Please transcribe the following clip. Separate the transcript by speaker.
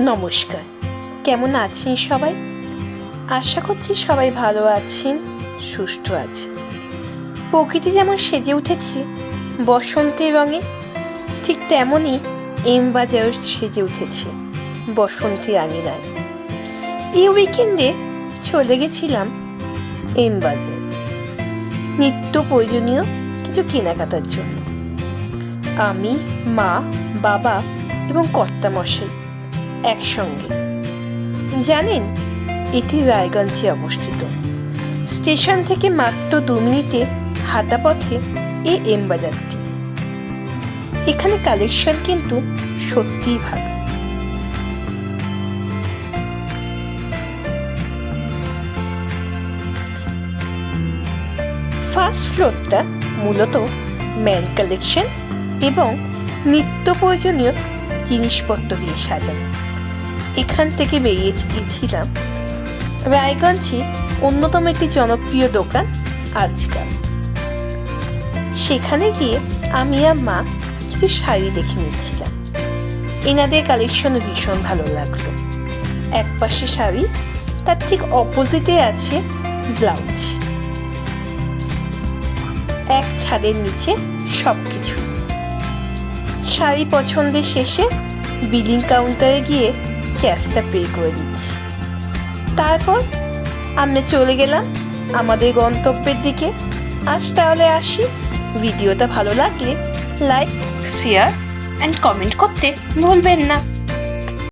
Speaker 1: নমস্কার। কেমন আছেন সবাই? আশা করছি সবাই ভালো আছেন, সুস্থ আছেন। প্রকৃতি যেমন সেজে উঠেছে, বসন্তের রঙে ঠিক তেমনই এম বাজারও সেজে উঠেছে, বসন্তের আঙিনায়। এই উইকেন্ডে চলে গেছিলাম এম বাজার। নিত্য প্রয়োজনীয় কিছু কেনাকাটার জন্য। আমি, মা, বাবা এবং কর্তামশাই একসঙ্গে। জানেন, এটি রায়গঞ্জে অবস্থিত। স্টেশন থেকে মাত্র দু মিনিটে হাঁটা পথে এই এম বাজারটি। এখানে কালেকশন কিন্তু সত্যিই ভালো। ফার্স্ট ফ্লোরটা মূলত ম্যান কালেকশন এবং নিত্য প্রয়োজনীয় জিনিসপত্র দিয়ে সাজানো এখান থেকে বেরিয়ে গিয়েছিলাম রায়গঞ্জে অন্যতম একটি জনপ্রিয় দোকান আজকাল। সেখানে গিয়ে আমি আর মা কিছু শাড়ি দেখে নিচ্ছিলাম। এনাদের কালেকশন ভীষণ ভালো লাগল। এক পাশে শাড়ি, তার ঠিক অপোজিটে আছে ব্লাউজ। এক ছাদের নিচে সবকিছু। শাড়ি পছন্দের শেষে বিলিং কাউন্টারে গিয়ে ক্যাশটা পে করে দিচ্ছি। তারপর আমরা চলে গেলাম আমাদের গন্তব্যের দিকে। আজ তাহলে আসি। ভিডিওটা ভালো লাগলে লাইক শেয়ার অ্যান্ড কমেন্ট করতে ভুলবেন না।